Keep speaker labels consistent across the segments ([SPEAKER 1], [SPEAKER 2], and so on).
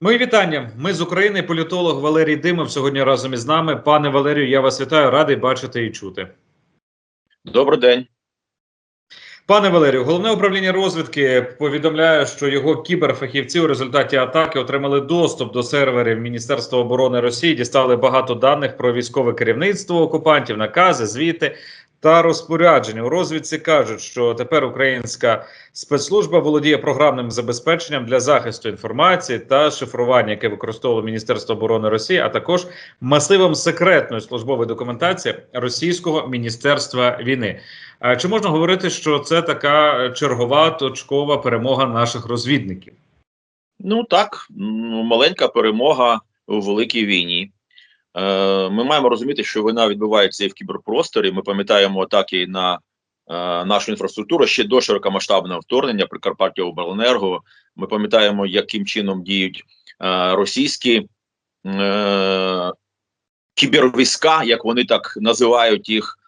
[SPEAKER 1] Мої вітання. Ми з України. Політолог Валерій Димов сьогодні разом із нами. Пане Валерію, я вас вітаю, радий бачити і чути.
[SPEAKER 2] Добрий день.
[SPEAKER 1] Пане Валерію, головне управління розвідки повідомляє, що його кіберфахівці у результаті атаки отримали доступ до серверів Міністерства оборони Росії, дістали багато даних про військове керівництво окупантів, накази, звіти та розпорядження. У розвідці кажуть, що тепер українська спецслужба володіє програмним забезпеченням для захисту інформації та шифрування, яке використовувало Міністерство оборони Росії, а також масивом секретної службової документації Російського міністерства війни. Чи можна говорити, що це така чергова точкова перемога наших розвідників?
[SPEAKER 2] Ну так, ну, маленька перемога у великій війні. Е, Ми маємо розуміти, що війна відбувається і в кіберпросторі. Ми пам'ятаємо атаки на е, нашу інфраструктуру ще до широкомасштабного вторгнення Прикарпаття Обленерго. Ми пам'ятаємо, яким чином діють е, російські кібервійська, як вони так називають їх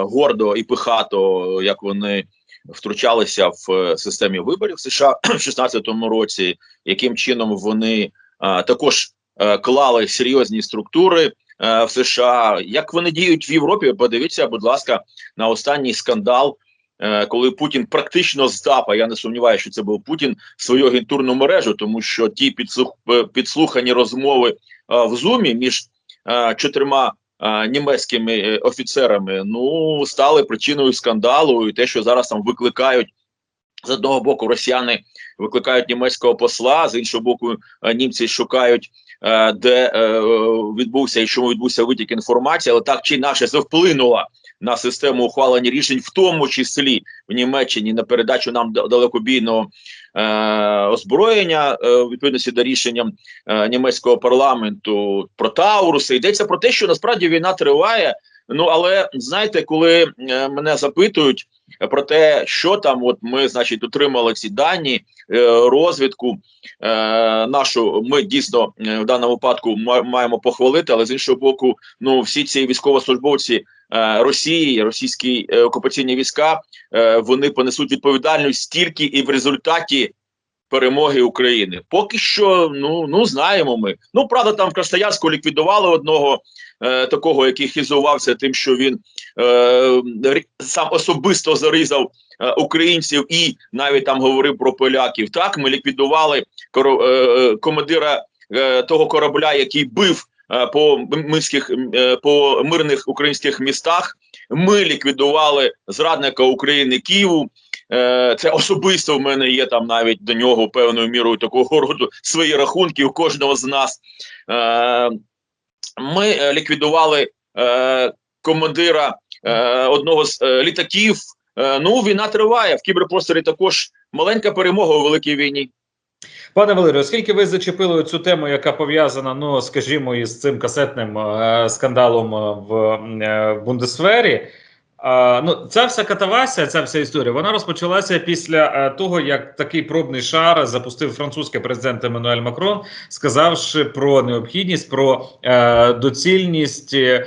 [SPEAKER 2] гордо і пихато, як вони втручалися в системі виборів США в 2016 році, яким чином вони е, також клали серйозні структури е, в США. Як вони діють в Європі? Подивіться, будь ласка, на останній скандал. е, Коли Путін практично здав, а я не сумніваюся, що це був Путін свою агентурну мережу, тому що ті підслух, е, підслухані розмови е, в зумі між е, чотирма е, німецькими е, офіцерами ну стали причиною скандалу, і те, що зараз там викликають з одного боку, росіяни викликають німецького посла, з іншого боку, е, німці шукають, е, де е, відбувся і чому відбувся витік інформації, але так чи інакше це вплинуло на систему ухвалення рішень, в тому числі в Німеччині на передачу нам да- далекобійного е, озброєння е, відповідності до рішенням е, німецького парламенту про Тауруси. Йдеться про те, що насправді війна триває. Ну але знаєте, коли е, мене запитують про те, що там, от ми, значить, отримали ці дані е, розвідку е, нашу. Ми дійсно е, в даному випадку ма- маємо похвалити, але з іншого боку, ну всі ці військовослужбовці Росії, російські окупаційні війська, вони понесуть відповідальність тільки і в результаті. Перемоги України поки що, ну ну знаємо ми. Ну правда, там в Красноярську ліквідували одного е, такого, який хизувався тим, що він е, сам особисто зарізав е, українців і навіть там говорив про поляків. Так, ми ліквідували коро, е, командира е, того корабля, який бив е, по мирських е, по мирних українських містах. Ми ліквідували зрадника України Києву. Е, Це особисто в мене є там навіть до нього певною мірою такого роду свої рахунки у кожного з нас. Е, Ми е, ліквідували е, командира е, одного з е, літаків. Е, Ну, війна триває в кіберпросторі. Також маленька перемога у великій війні.
[SPEAKER 1] Пане Валерію, оскільки ви зачепили цю тему, яка пов'язана, ну скажімо, із цим касетним е, скандалом е, в, е, в Бундесвері. Ну, ця вся катавасія, ця вся історія, вона розпочалася після е, того, як такий пробний шар запустив французький президент Еммануель Макрон, сказавши про необхідність, про е, доцільність е,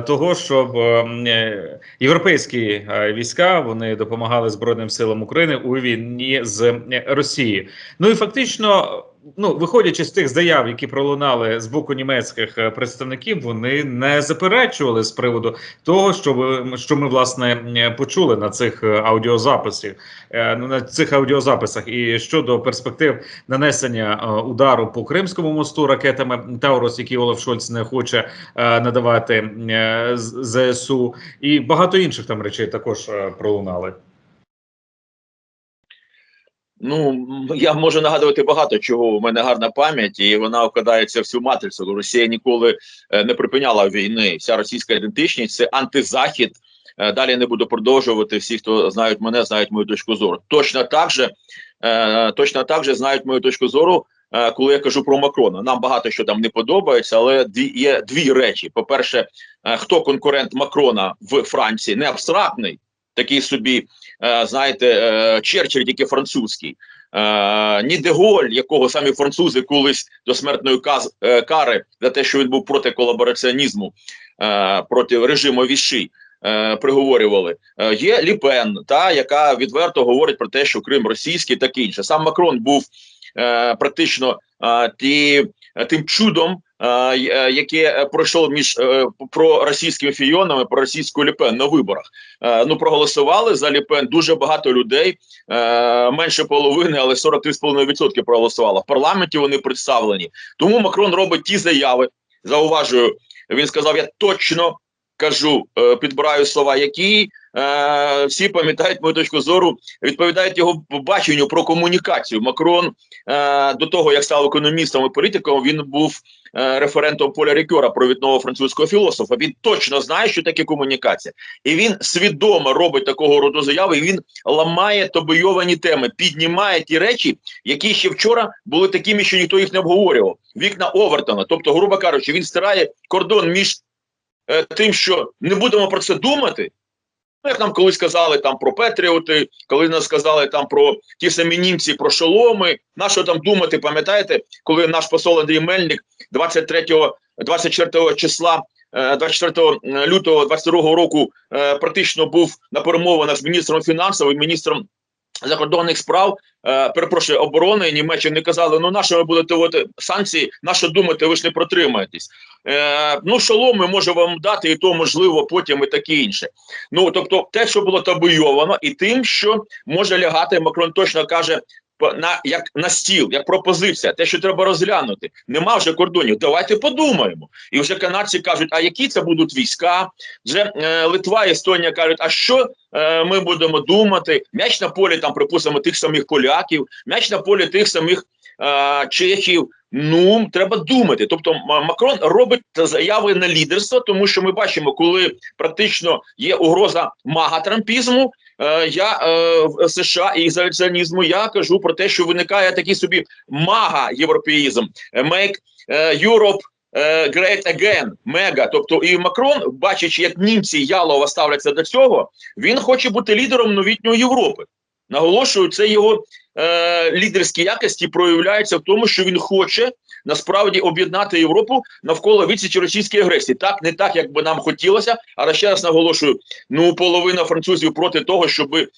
[SPEAKER 1] того, щоб європейські війська вони допомагали Збройним силам України у війні з Росією. Ну і фактично. Ну, виходячи з тих заяв, які пролунали з боку німецьких е, представників, вони не заперечували з приводу того, що ви що ми власне е, почули на цих е, аудіозаписах, ну, на цих аудіозаписах, і щодо перспектив нанесення удару по Кримському мосту ракетами Таурус, які Олаф Шольц не хоче надавати ЗСУ, і багато інших там речей також пролунали.
[SPEAKER 2] Ну я можу нагадувати багато чого. У мене гарна пам'ять, і вона вкладається в цю матрицю. Росія ніколи е, не припиняла війни. Вся російська ідентичність це антизахід. Е, Далі не буду продовжувати. Всі, хто знають мене, знають мою точку зору. Точно так же, е, точно так же знають мою точку зору. Коли я кажу про Макрона, нам багато що там не подобається, але дві є дві речі: по-перше, е, хто конкурент Макрона в Франції, не абстрактний, такий собі, е, знаєте, е, Черчилль, тільки французький. Е, ні Деголь, якого самі французи колись до смертної кари за те, що він був проти колабораціонізму, проти режиму Віші, приговорювали. Є Ліпен, та яка відверто говорить про те, що Крим російський, таке інше. Сам Макрон був практично ті, тим чудом, яке е, пройшло між е, проросійськими фіонами, проросійською Ліпен на виборах. Е, ну проголосували за Ліпен дуже багато людей, е, менше половини, але 43,5% проголосувало. В парламенті вони представлені. Тому Макрон робить ті заяви. Зауважую, він сказав: я точно кажу, е, підбираю слова, які е, всі пам'ятають мою точку зору, відповідають його баченню про комунікацію. Макрон е, до того, як став економістом і політиком, він був е, референтом Поля Рікера, провідного французького філософа. Він точно знає, що таке комунікація, і він свідомо робить такого роду заяви. і Він ламає табойовані теми, піднімає ті речі, які ще вчора були такими, що ніхто їх не обговорював. Вікна Овертона, тобто, грубо кажучи, він стирає кордон між тим, що не будемо про це думати. Ну, як нам колись сказали там про Петріоти, коли нам сказали там про ті самі німці, про шоломи. На що там думати, пам'ятаєте, коли наш посол Андрій Мельник 23 24 числа, е, 24 лютого 22 року е, практично був на перемовинах з міністром фінансів міністром закордонних справ, е, перепрошую, оборони Німеччини казали, ну на що ви будете вводити санкції, на що думати, ви ж не протримаєтесь. Е, ну, шоломи може вам дати, і то можливо потім і таке інше. Ну тобто, те, що було табуйовано, і тим, що може лягати, Макрон точно каже. На як на стіл, як пропозиція, те, що треба розглянути, нема вже кордонів. Давайте подумаємо. І вже канадці кажуть, а які це будуть війська? Вже е, Литва, Естонія кажуть, а що е, ми будемо думати? М'яч на полі там, припустимо, тих самих поляків, м'яч на полі тих самих е, чехів. Ну треба думати. Тобто Макрон робить заяви на лідерство, тому що ми бачимо, коли практично є угроза мага-трампізму. Е, я е, в США і ізоляціонізму я кажу про те, що виникає такий собі мага-європеїзм, Е, make е, Europe е, great again, мега. Тобто, і Макрон, бачачи, як німці ялово ставляться до цього, він хоче бути лідером новітньої Європи. Наголошую, це його е, лідерські якості проявляються в тому, що він хоче насправді об'єднати Європу навколо відсічі російської агресії. Так, не так, як би нам хотілося, але ще раз наголошую: ну половина французів проти того, щоб, е,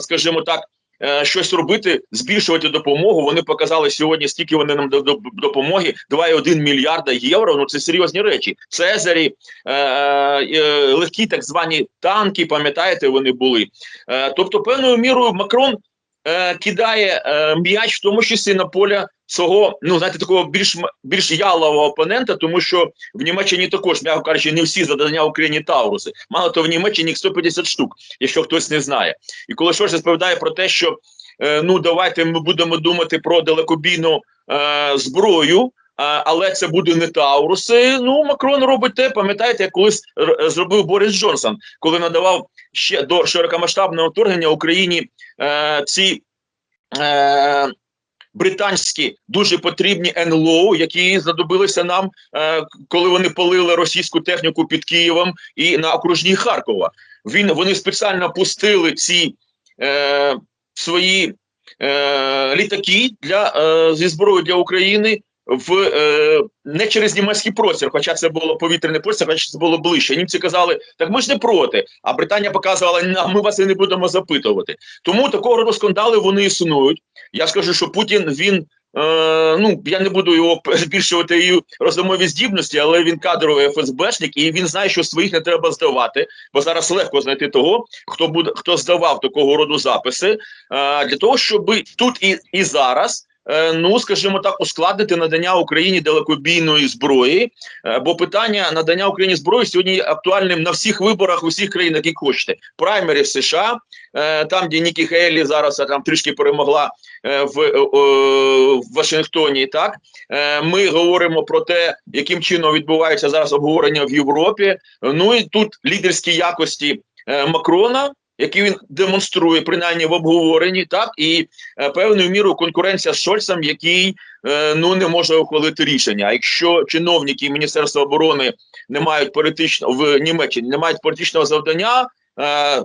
[SPEAKER 2] скажімо так. е, Щось робити, збільшувати допомогу. Вони показали сьогодні, скільки вони нам до, до допомоги 2,1 мільярда євро. Ну це серйозні речі. Цезарі, е, е, легкі так звані танки. Пам'ятаєте, вони були. Е, тобто, певною мірою Макрон е, кидає е, м'яч, в тому числі на поля свого, ну знаєте, такого більш більш ялового опонента, тому що в Німеччині також, м'яко кажучи, не всі задання Україні Тауруси. Мало то в Німеччині їх 150 штук, якщо хтось не знає. І коли щось розповідає про те, що е, ну давайте ми будемо думати про далекобійну е, зброю. Але це буде не Тауруси. Ну Макрон робить те. Пам'ятаєте, як колись зробив Борис Джонсон, коли надавав ще до широкомасштабного вторгнення Україні е, ці е, британські дуже потрібні НЛО, які знадобилися нам, е, коли вони палили російську техніку під Києвом і на окружній Харкова. Він вони спеціально пустили ці е, свої е, літаки для е, зі зброєю для України. В е, не через німецький простір, хоча це було повітряний простір, хоча це було ближче. Німці казали, так ми ж не проти. А Британія показувала, «На, ми вас і не будемо запитувати. Тому такого роду скандали вони існують. Я скажу, що Путін він. Е, ну я не буду його збільшувати її розумові здібності, але він кадровий ФСБшник, і він знає, що своїх не треба здавати, бо зараз легко знайти того, хто буде хто здавав такого роду записи, е, для того, щоб тут і, і зараз. Е, Ну, скажімо так, ускладнити надання Україні далекобійної зброї, е, бо питання надання Україні зброї сьогодні актуальним на всіх виборах у всіх країнах, які хочете. Праймері в США, е, там, де Нікі Хейлі зараз там трішки перемогла в, в Вашингтоні. Так ми говоримо про те, яким чином відбувається зараз обговорення в Європі. Ну і тут лідерські якості Макрона. Які він демонструє принаймні в обговоренні, так і е, певною мірою конкуренція з Шольцем, який е, ну не може ухвалити рішення. А якщо чиновники Міністерства оборони не мають політичного в Німеччині, не мають політичного завдання е,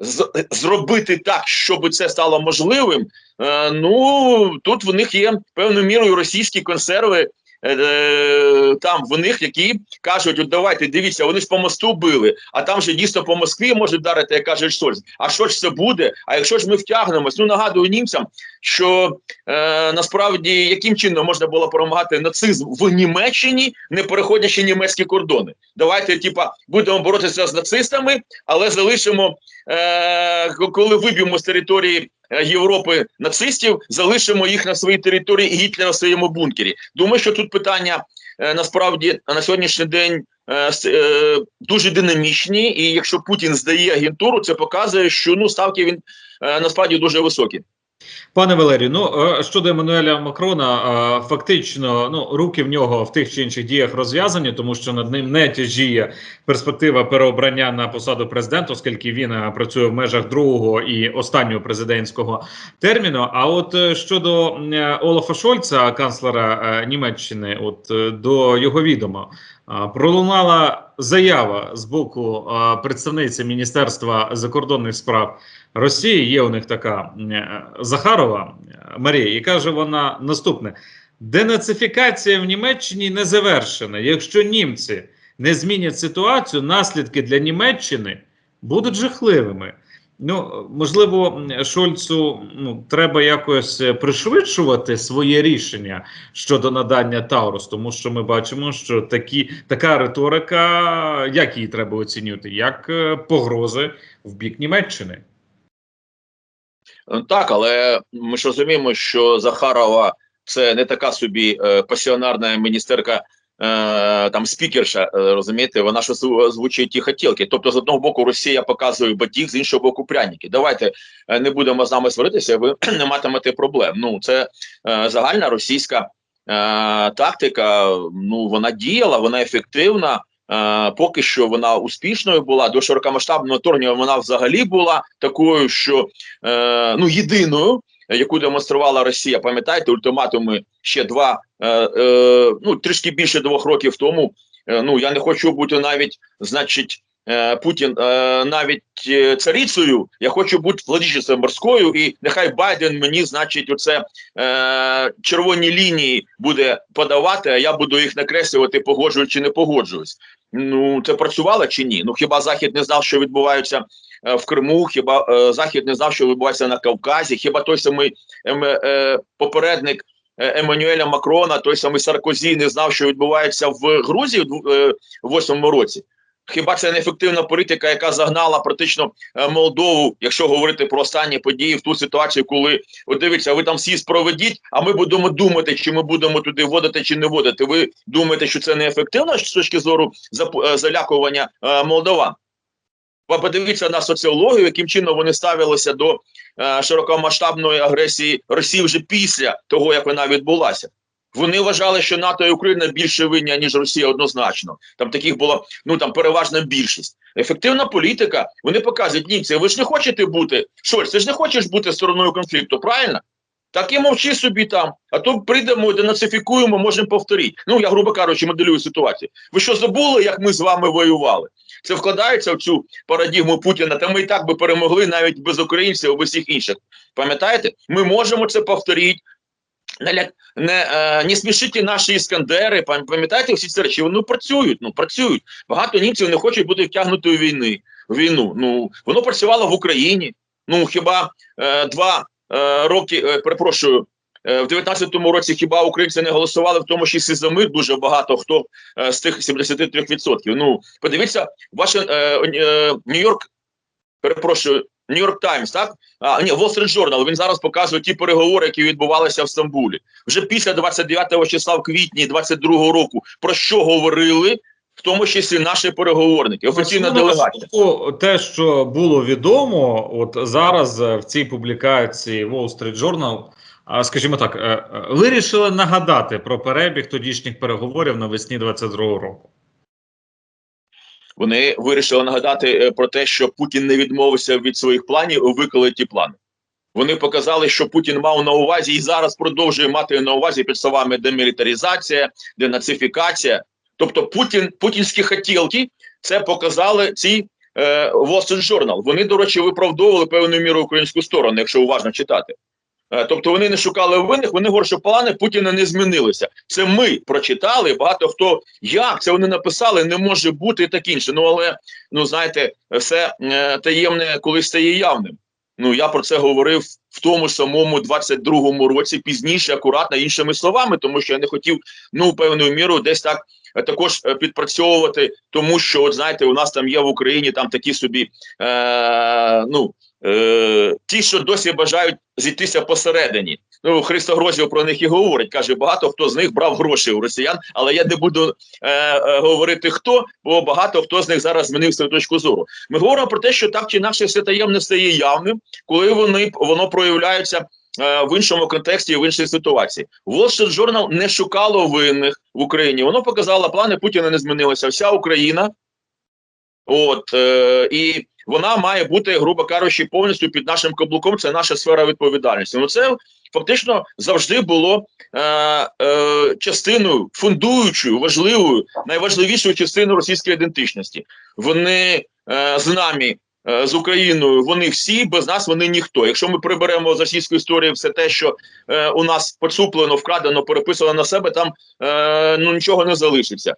[SPEAKER 2] з- зробити так, щоб це стало можливим. Е, ну тут в них є певною мірою російські консерви е, там в них, які кажуть: от давайте дивіться, вони ж по мосту били, а там же дійсно по Москві може вдарити, як каже Шольц. А що ж це буде? А якщо ж ми втягнемось? Ну нагадую німцям, що е, насправді яким чином можна було перемагати нацизм в Німеччині, не переходячи німецькі кордони. Давайте, типа, будемо боротися з нацистами, але залишимо, е, коли виб'ємо з території е, Європи нацистів, залишимо їх на своїй території і Гітлера в своєму бункері. Думаю, що тут питання е, насправді на сьогоднішній день. е, е, Дуже динамічні, і якщо Путін здає агентуру, це показує, що ну ставки він е, насправді дуже високі.
[SPEAKER 1] Пане Валерію, ну е, щодо Еммануеля Макрона, е, фактично, ну руки в нього в тих чи інших діях розв'язані, тому що над ним не тяжіє перспектива переобрання на посаду президента, оскільки він е, працює в межах другого і останнього президентського терміну. А от щодо Олафа Шольца, канцлера Німеччини, от до його відома. Пролунала заява з боку представниці Міністерства закордонних справ Росії. Є у них така е, Захарова е, Марія, і каже вона наступне: денацифікація в Німеччині не завершена. Якщо німці не змінять ситуацію, наслідки для Німеччини будуть жахливими. Ну, можливо, Шольцу ну, треба якось пришвидшувати своє рішення щодо надання Таурус, тому що ми бачимо, що такі, така риторика, як її треба оцінювати, як е, погрози в бік Німеччини.
[SPEAKER 2] Е, Так, але ми ж розуміємо, що Захарова це не така собі е, пасіонарна міністерка, е, там спікерша, е, розумієте, вона ж озву- озвучує ті хотілки. Тобто, з одного боку, Росія показує батіг, з іншого боку, пряники. Давайте е, не будемо з нами сваритися, ви не матимете проблем. Ну, це е, загальна російська е, тактика. Ну, вона діяла, вона ефективна. Е, поки що вона успішною була до широкомасштабного вторгнення вона взагалі була такою, що е, ну єдиною, яку демонструвала Росія. Пам'ятаєте, ультиматуми ще два е, ну трішки більше двох років тому. Ну я не хочу бути навіть, значить. Е, Путін е, навіть е, царицею, я хочу бути владичицею морською, і нехай Байден мені, значить, оце е, червоні лінії буде подавати, а я буду їх накреслювати, погоджуюсь чи не погоджуюсь. Ну це працювало чи ні? Ну хіба Захід не знав, що відбувається в Криму? Хіба Захід не знав, що відбувається на Кавказі? Хіба той самий ем, попередник Еммануеля Макрона, той самий Саркозі, не знав, що відбувається в Грузії в е, восьмому році? Хіба це не ефективна політика, яка загнала практично е, Молдову, якщо говорити про останні події в ту ситуацію, коли от дивіться, ви там всі проведіть, а ми будемо думати, чи ми будемо туди вводити, чи не вводити. Ви думаєте, що це не ефективно з точки зору е, залякування е, молдован? Ви подивіться на соціологію, яким чином вони ставилися до широкомасштабної агресії Росії вже після того, як вона відбулася. Вони вважали, що НАТО і Україна більше винні, ніж Росія однозначно. Там таких було ну там переважна більшість. Ефективна політика. Вони показують німці. Ви ж не хочете бути Шольц, ти ж не хочеш бути стороною конфлікту, правильно? Так і мовчи собі там, а то прийдемо, денацифікуємо, можемо повторити. Ну я грубо кажучи, моделюю ситуацію. Ви що забули, як ми з вами воювали? Це вкладається в цю парадігму Путіна. Та ми і так би перемогли навіть без українців, без всіх інших. Пам'ятаєте? Ми можемо це повторити. Не, е, не смішіть наші іскандери. Пам'ятаєте всі ці речі? Вони працюють. Ну працюють. Багато німців не хочуть бути втягнути у війни. Війну. Ну воно працювало в Україні. Ну хіба е, два е, роки, е, перепрошую. е, В 19-му році хіба українці не голосували, в тому числі за мир дуже багато хто е, з тих 73%. Ну, подивіться, ваше е, е, Нью-Йорк, перепрошую, Нью-Йорк Таймс, так? А, ні, Wall Street Journal, він зараз показує ті переговори, які відбувалися в Стамбулі. Вже після 29 числа в квітні 22-го року про що говорили, в тому числі наші переговорники, офіційна делегація.
[SPEAKER 1] Те, що було відомо, от зараз е, в цій публікації Wall Street Journal, скажімо так, е, е, вирішили нагадати про перебіг тодішніх переговорів навесні 22-го року.
[SPEAKER 2] Вони вирішили нагадати е, про те, що Путін не відмовився від своїх планів і виконали ті плани. Вони показали, що Путін мав на увазі і зараз продовжує мати на увазі під словами демілітаризація, денацифікація. Тобто Путін, путінські хотілки це показали ці е, Wall Street Journal. Вони, до речі, виправдовували певною мірою українську сторону, якщо уважно читати. Е, Тобто вони не шукали винних, вони говорять, що плани Путіна не змінилися. Це ми прочитали. Багато хто як це вони написали, не може бути і так інше. Ну але ну знаєте, все е, таємне колись стає явним. Ну я про це говорив в тому самому 22-му році, пізніше, акуратно іншими словами, тому що я не хотів ну певною мірою десь так. е, Також підпрацьовувати, тому що от знаєте, у нас там є в Україні там такі собі е, ну е, ті, що досі бажають зійтися посередині. Ну Христо Грозів про них і говорить. каже, багато хто з них брав гроші у росіян, але я не буду е, е, говорити хто, бо багато хто з них зараз змінив свою точку зору. Ми говоримо про те, що так чи інакше все таємне стає явним, коли вони воно проявляється. е, В іншому контексті, в іншій ситуації, Wall Street Journal не шукало винних в Україні. Воно показало плани Путіна не змінилися. Вся Україна, от е, і вона має бути, грубо кажучи, повністю під нашим каблуком. Це наша сфера відповідальності. Ну це фактично завжди було е, е, частиною фундуючою, важливою, найважливішою частиною російської ідентичності. Вони е, з нами. е, З Україною вони всі без нас вони ніхто. Якщо ми приберемо з російської історії все те, що е, у нас поцуплено, вкрадено, переписано на себе, там е, ну нічого не залишиться.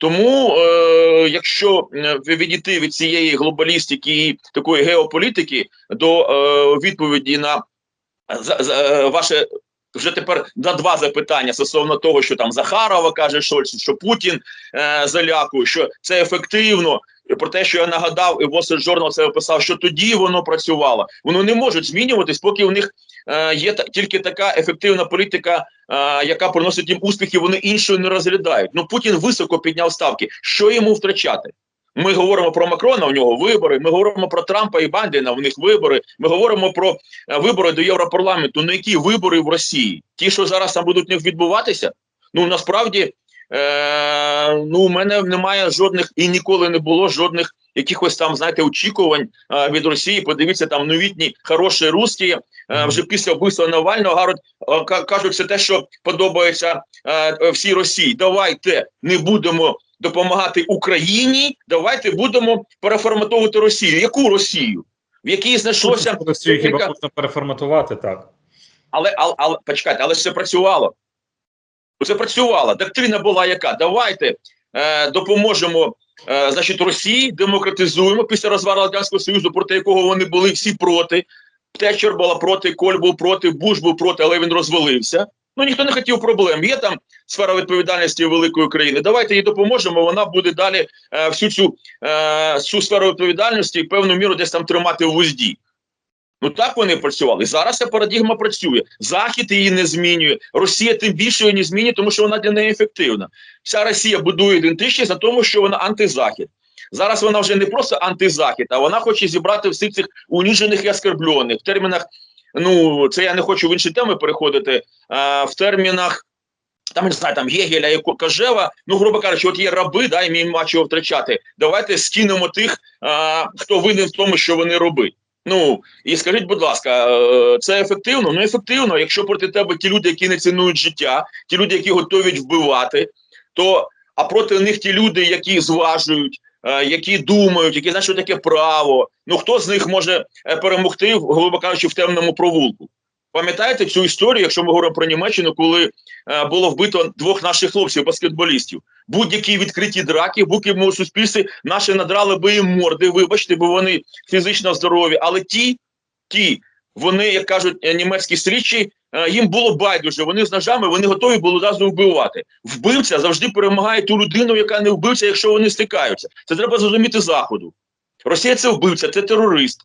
[SPEAKER 2] Тому, е, якщо е, відійти від цієї глобалістики і такої геополітики до е, відповіді на за, за, е, ваше вже тепер на два запитання стосовно того, що там Захарова каже Шольц, що Путін е, залякує, що це ефективно. Про те, що я нагадав, і Street Journal це описав, що тоді воно працювало. Воно не може змінюватись, поки у них е, є тільки така ефективна політика, е, яка приносить їм успіхи, вони іншою не розглядають. Ну Путін високо підняв ставки. Що йому втрачати? Ми говоримо про Макрона, у нього вибори. Ми говоримо про Трампа і Байдена, у них вибори. Ми говоримо про е, вибори до Європарламенту. Ну які вибори в Росії? Ті, що зараз там будуть них відбуватися? Ну насправді е, ну у мене немає жодних і ніколи не було жодних якихось там, знаєте, очікувань від Росії. Подивіться, там новітні хороші русські вже після вбивства Навального кажуть, це те, що подобається всій Росії. Давайте не будемо допомагати Україні. Давайте будемо переформатовувати Росію. Яку Росію? В якій знайшлося
[SPEAKER 1] Росію хіба можна переформатувати так?
[SPEAKER 2] але, але, але почекайте, але ж це працювало. Це працювало. Доктрина була яка? Давайте е, допоможемо е, значить, Росії, демократизуємо після розвару Радянського Союзу, проти якого вони були всі проти. Течер була проти, Коль був проти, Буш був проти, але він розвалився. Ну ніхто не хотів проблем. Є там сфера відповідальності великої країни. Давайте їй допоможемо. Вона буде далі е, всю цю, е, цю сферу відповідальності певну міру десь там тримати в узді. Ну так вони працювали. Зараз ця парадігма працює. Захід її не змінює. Росія тим більше її не змінює, тому що вона для неї ефективна. Вся Росія будує ідентичність на тому, що вона антизахід. Зараз вона вже не просто антизахід, а вона хоче зібрати всіх цих уніжених і оскорблених в термінах. Ну це я не хочу в інші теми переходити. А, в термінах там не знаю, там Єгеля і Кожева, ну грубо кажучи, от є раби, да, і мені нема втрачати. Давайте скинемо тих, а, хто винен в тому, що вони роби. Ну і скажіть, будь ласка, е, це ефективно? Ну ефективно, якщо проти тебе ті люди, які не цінують життя, ті люди, які готові вбивати, то а проти них ті люди, які зважують, е, які думають, які знають, що таке право. Ну хто з них може е, перемогти, грубо кажучи, в темному провулку? Пам'ятаєте цю історію, якщо ми говоримо про Німеччину, коли було вбито двох наших хлопців, баскетболістів? Будь-які відкриті драки в будь-якому суспільстві наші надрали би їм морди, вибачте, бо вони фізично здорові. Але ті, ті, вони, як кажуть е, німецькі слідчі, е, їм було байдуже. Вони з ножами вони готові були одразу вбивати. Вбивця завжди перемагає ту людину, яка не вбивця, якщо вони стикаються. Це треба зрозуміти заходу. Росія це вбивця, це терорист.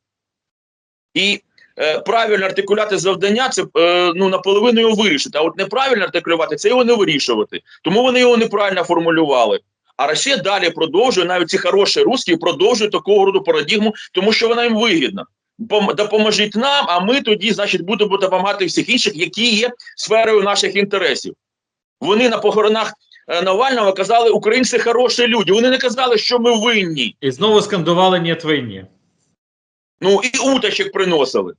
[SPEAKER 2] І е, правильно артикуляти завдання, це е, ну наполовину його вирішити. А от неправильно артикулювати це його не вирішувати. Тому вони його неправильно формулювали. А Росія далі продовжує, навіть ці хороші русські продовжують такого роду парадігму, тому що вона їм вигідна. Допоможіть нам, а ми тоді, значить, будемо допомагати всіх інших, які є сферою наших інтересів. Вони на похоронах е, Навального казали, українці хороші люди. Вони не казали, що ми винні.
[SPEAKER 1] І знову скандували «Нєт винні».
[SPEAKER 2] Ну і уточек приносили.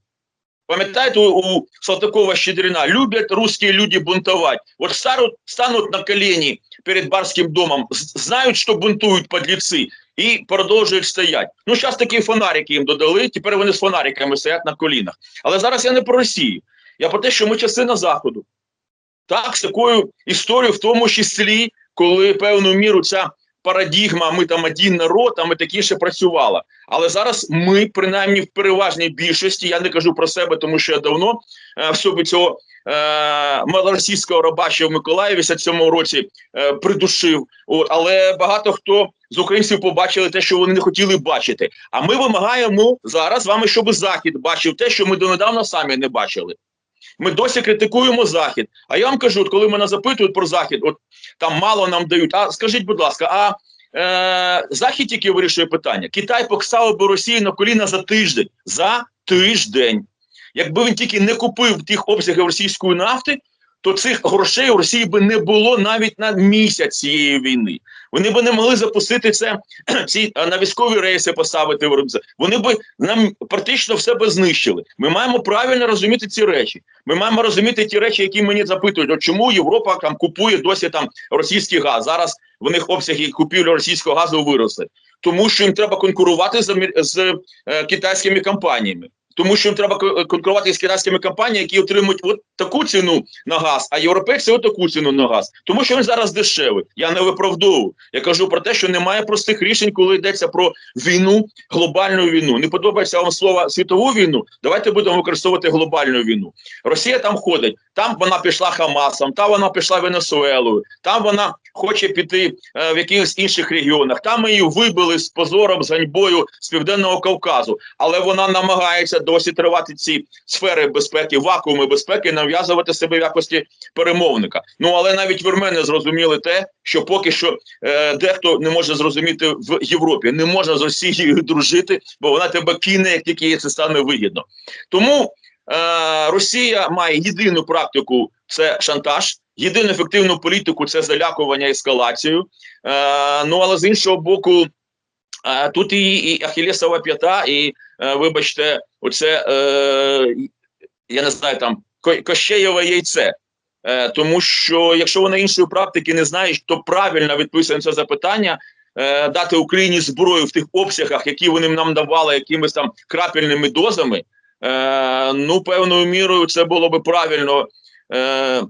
[SPEAKER 2] Пам'ятаєте, у, Салтыкова Щедрина люблять русские люди бунтовать. Вот станут, станут на колени перед барским домом, знають, що бунтують подліці, і продовжують стоять. Ну, зараз такі фонарики їм додали, тепер вони з фонариками стоять на колінах. Але зараз я не про Росію. Я про те, що ми частина заходу. Так, з такою історією, в тому числі, коли певну міру ця парадігма, ми там один народ, а ми такі ще працювала. Але зараз ми, принаймні, в переважній більшості, я не кажу про себе, тому що я давно е, в собі цього е, малоросійського раба ще в Миколаєві в цьому році е, придушив. От, але багато хто з українців побачили те, що вони не хотіли бачити. А ми вимагаємо зараз з вами, щоб Захід бачив те, що ми донедавна самі не бачили. Ми досі критикуємо Захід. А я вам кажу, от коли мене запитують про Захід, от там мало нам дають. А скажіть, будь ласка, а е, Захід тільки вирішує питання. Китай поксав би Росію на коліна за тиждень. За тиждень. Якби він тільки не купив тих обсягів російської нафти, то цих грошей у Росії би не було навіть на місяць цієї війни. Вони би не могли запустити це ці на військові рейси поставити виробництво. Вони би нам практично все би знищили. Ми маємо правильно розуміти ці речі. Ми маємо розуміти ті речі, які мені запитують, от чому Європа там купує досі там російський газ. Зараз в них обсяги купівлі російського газу виросли, тому що їм треба конкурувати з, з е, китайськими компаніями. Тому що їм треба конкурувати з китайськими компаніями, які отримують от таку ціну на газ, а європейці от таку ціну на газ. Тому що він зараз дешевий. Я не виправдовую. Я кажу про те, що немає простих рішень, коли йдеться про війну, глобальну війну. Не подобається вам слово світову війну. Давайте будемо використовувати глобальну війну. Росія там ходить. Там вона пішла Хамасом, там вона пішла Венесуелою, там вона хоче піти е, в якихось інших регіонах. Там ми її вибили з позором, з ганьбою з південного Кавказу, але вона намагається досі тривати ці сфери безпеки, вакууми безпеки, нав'язувати себе в якості перемовника. Ну але навіть вірмени зрозуміли те, що поки що е, дехто не може зрозуміти в Європі. Не можна з Росією дружити, бо вона тебе кине, як тільки їй це стане вигідно. Тому е, Росія має єдину практику це шантаж, єдину ефективну політику це залякування ескалацією. Е, ну але з іншого боку, е, тут і, і Ахілесова п'ята, і е, вибачте, оце е, я не знаю там Кощеєве яйце. Е, тому що якщо вони іншої практики не знають, то правильно відповісти на це запитання. е, Дати Україні зброю в тих обсягах, які вони нам давали якимись там крапельними дозами. Е, ну, певною мірою, це було би правильно е,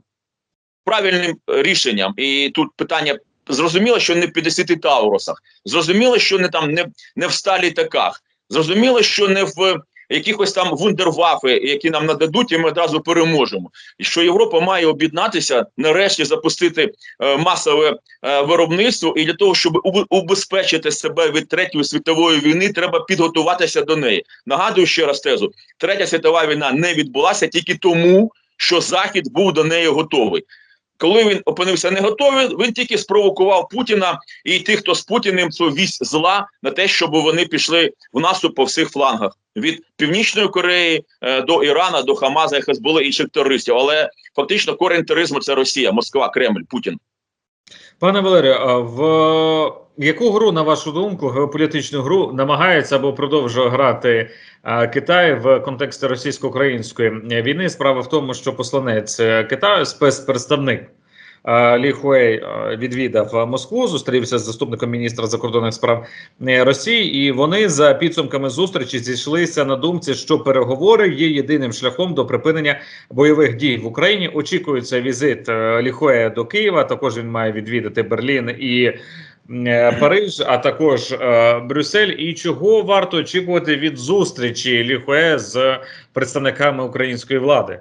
[SPEAKER 2] правильним рішенням. І тут питання зрозуміло, що не в 50 таурусах, зрозуміло, що не там не, не в 100 літаках, зрозуміло, що не в якихось там вундервафи, які нам нададуть, і ми одразу переможемо. І що Європа має об'єднатися, нарешті запустити е, масове е, виробництво, і для того, щоб убезпечити себе від третьої світової війни, треба підготуватися до неї. Нагадую ще раз тезу: третя світова війна не відбулася тільки тому, що Захід був до неї готовий. Коли він опинився не готовий, він тільки спровокував Путіна і тих, хто з Путіним цю вісь зла на те, щоб вони пішли в наступ по всіх флангах від Північної Кореї е, до Ірана, до Хамаза, Хезболи і інших терористів. Але фактично корінь тероризму це Росія, Москва, Кремль, Путін.
[SPEAKER 1] Пане Валерію, в яку гру, на вашу думку, геополітичну гру намагається або продовжує грати Китай в контексті російсько-української війни? Справа в тому, що посланець е, Китаю, спецпредставник а, Лі Хуей е, відвідав е, Москву, зустрівся з заступником міністра закордонних справ е, Росії, і вони за підсумками зустрічі зійшлися на думці, що переговори є єдиним шляхом до припинення бойових дій в Україні. Очікується візит е, Ліхоя до Києва. Також він має відвідати Берлін і е, Париж, а також е, Брюссель. І чого варто очікувати від зустрічі Ліхоя з представниками української влади?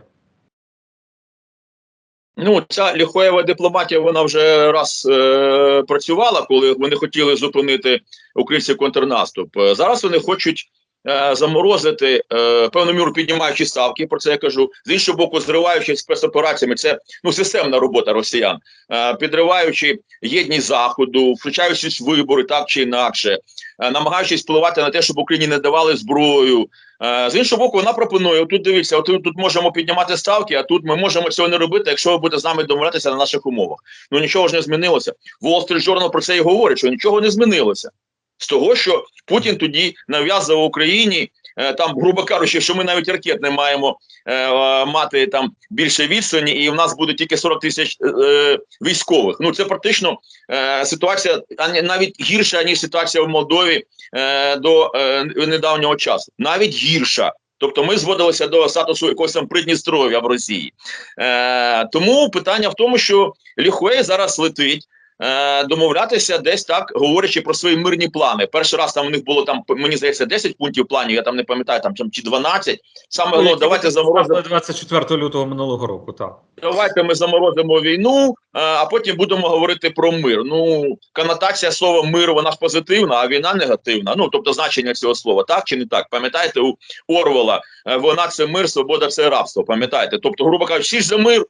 [SPEAKER 2] Ну, ця ліхоєва дипломатія вона вже раз е, працювала, коли вони хотіли зупинити український контрнаступ. Е, Зараз вони хочуть е, заморозити е, певну міру піднімаючи ставки. Про це я кажу. З іншого боку, зриваючи спецопераціями, це ну системна робота росіян, е, підриваючи єдність заходу, включаючись в вибори так чи інакше, е, намагаючись впливати на те, щоб Україні не давали зброю. Е, З іншого боку, вона пропонує: тут дивіться, от тут можемо піднімати ставки, а тут ми можемо цього не робити, якщо ви будете з нами домовлятися на наших умовах. Ну нічого ж не змінилося. Wall Street Journal про це і говорить, що нічого не змінилося. З того, що Путін тоді нав'язував Україні, е, там, грубо кажучи, що ми навіть ракет не маємо е, е, мати там більше відстані, і в нас буде тільки 40 тисяч е, е, військових. Ну це практично е, ситуація навіть гірша ніж ситуація в Молдові е, до е, недавнього часу, навіть гірша. Тобто ми зводилися до статусу якогось там Придністров'я в Росії. Е, тому питання в тому, що Ліхуей зараз летить. Е, Домовлятися десь так, говорячи про свої мирні плани. Перший раз там у них було там, мені здається, 10 пунктів планів, я там не пам'ятаю, там чи 12. Саме
[SPEAKER 1] Ну,
[SPEAKER 2] головне, давайте заморозимо.
[SPEAKER 1] поставили 24 лютого минулого року. Так
[SPEAKER 2] Давайте ми заморозимо війну, е, а потім будемо говорити про мир. Ну, конотація слова мир вона ж позитивна, а війна негативна. Ну тобто значення цього слова, так чи не так? Пам'ятаєте, у Орвела е, вона це мир, свобода це рабство. Пам'ятаєте? Тобто, грубо кажучи, всі ж за мир,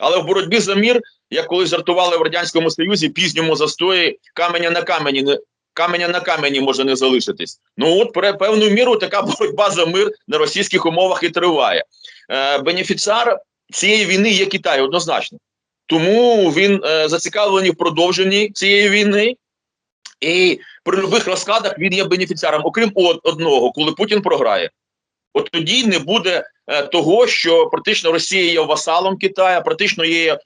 [SPEAKER 2] але в боротьбі за мир, як колись жартували в радянському союзі, пізньому застої каменя на камені. Каменя на камені може не залишитись. Ну от пре- певною мірою така боротьба за мир на російських умовах і триває. Е, бенефіціар цієї війни є Китай однозначно. Тому він е, зацікавлений в продовженні цієї війни, і при будь-яких розкладах він є бенефіціаром, окрім одного, коли Путін програє. От тоді не буде е, того, що практично Росія є васалом Китаю, практично є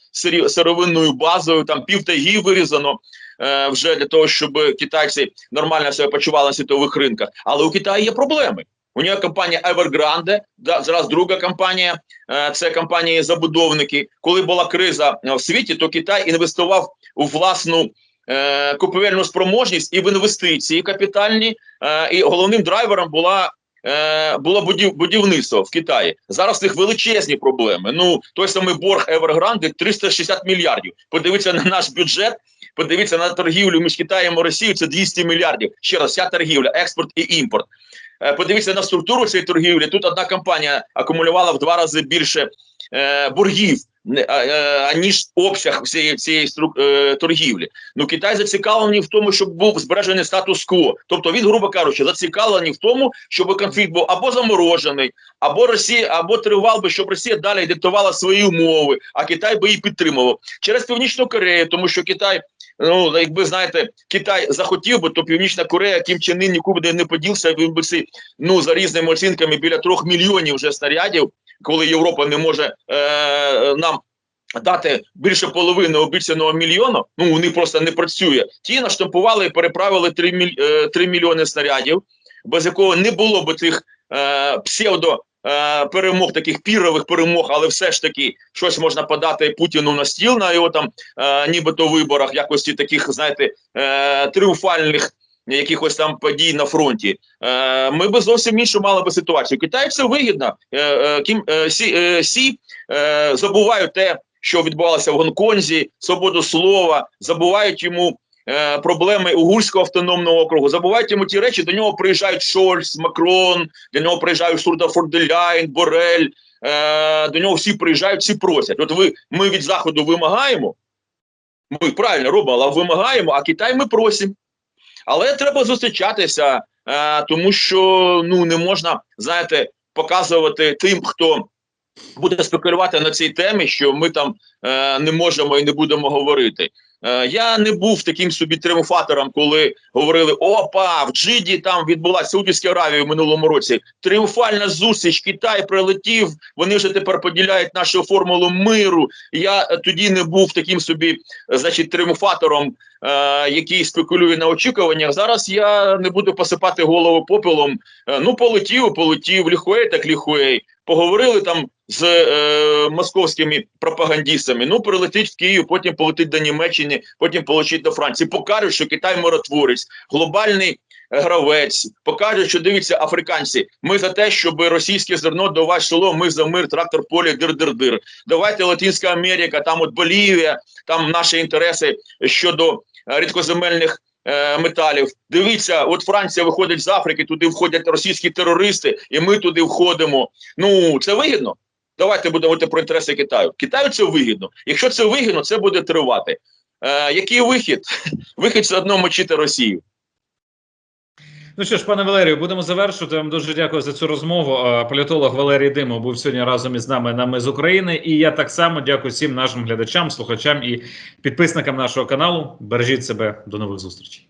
[SPEAKER 2] сировинною базою, там пів вирізано е, вже для того, щоб китайці нормально себе почували на світових ринках. Але у Китаї є проблеми. У нього компанія Evergrande, да, зараз друга компанія, е, це компанії забудовники. Коли була криза в світі, то Китай інвестував у власну купівельну спроможність і в інвестиції капітальні. І головним драйвером була. Е, Було будів, будівництво в Китаї. Зараз в них величезні проблеми. Ну той самий борг Evergrande 360 мільярдів. Подивіться на наш бюджет, подивіться на торгівлю між Китаєм і Росією. Це 200 мільярдів. Ще раз, вся торгівля, експорт і імпорт. Е, Подивіться на структуру цієї торгівлі. Тут одна компанія акумулювала в два рази більше е, боргів, аніж обсяг всієї стру- е, торгівлі. Ну Китай зацікавлений в тому, щоб був збережений статус-кво. Тобто він, грубо кажучи, зацікавлений в тому, щоб конфлікт був або заморожений, або Росія, або тривав би, щоб Росія далі диктувала свої умови, а Китай би її підтримував через Північну Корею, тому що Китай. Ну, якби знаєте, Китай захотів би, то Північна Корея Кім Чен Ын нікуди не подівся. Він би ці, ну за різними оцінками біля трьох мільйонів вже снарядів, коли Європа не може е, нам дати більше половини обіцяного мільйону. Ну них просто не працює. Ті наштампували і переправили 3, міль, е, 3 мільйони снарядів, без якого не було б цих е, псевдо. е, Перемог таких пірових перемог, але все ж таки щось можна подати Путіну на стіл на його там е, нібито виборах, якості таких, знаєте, е, тріумфальних якихось там подій на фронті. Е, ми би зовсім іншу мали би ситуацію. Китай це вигідно. Е, е, е, Сі, е, Сі е, забувають те, що відбувалося в Гонконзі, свободу слова, забувають йому. е, Проблеми Угурського автономного округу забувають йому ті речі. До нього приїжджають Шольц, Макрон, до нього приїжджають Сурда Форделяйн, Борель. Е, до нього всі приїжджають, всі просять. От ви ми від заходу вимагаємо. Ми правильно робимо, але вимагаємо, а Китай ми просимо. Але треба зустрічатися, е, тому що ну не можна, знаєте, показувати тим, хто буде спекулювати на цій темі, що ми там е, не можемо і не будемо говорити. Е, я не був таким собі тріумфатором, коли говорили: опа, в Джиді там відбулася Саудівська Аравія в минулому році. Тріумфальна зустріч, Китай прилетів. Вони вже тепер поділяють нашу формулу миру. Я тоді не був таким собі, значить, тріумфатором, е, який спекулює на очікуваннях. Зараз я не буду посипати голову попелом. Е, ну, полетів, полетів, ліхуей так ліхуей. Поговорили там з е, московськими пропагандистами. Ну, прилетить в Київ, потім полетить до Німеччини, потім полетить до Франції. Покажуть, що Китай миротворець, глобальний гравець. Покажуть, що дивіться, африканці. Ми за те, щоб російське зерно до вас шло. Ми за мир, трактор полі, дир-дир-дир. Давайте Латинська Америка, там от Болівія, там наші інтереси щодо е, рідкоземельних. е, Металів, дивіться, от Франція виходить з Африки, туди входять російські терористи, і ми туди входимо. Ну це вигідно. Давайте будемо говорити про інтереси Китаю. Китаю це вигідно. Якщо це вигідно, це буде тривати. Е, який вихід? Вихід все одно мочити Росію.
[SPEAKER 1] Ну що ж, пане Валерію, будемо завершувати. Вам дуже дякую за цю розмову. Політолог Валерій Димов був сьогодні разом із нами на ми з України. І я так само дякую всім нашим глядачам, слухачам і підписникам нашого каналу. Бережіть себе до нових зустрічей.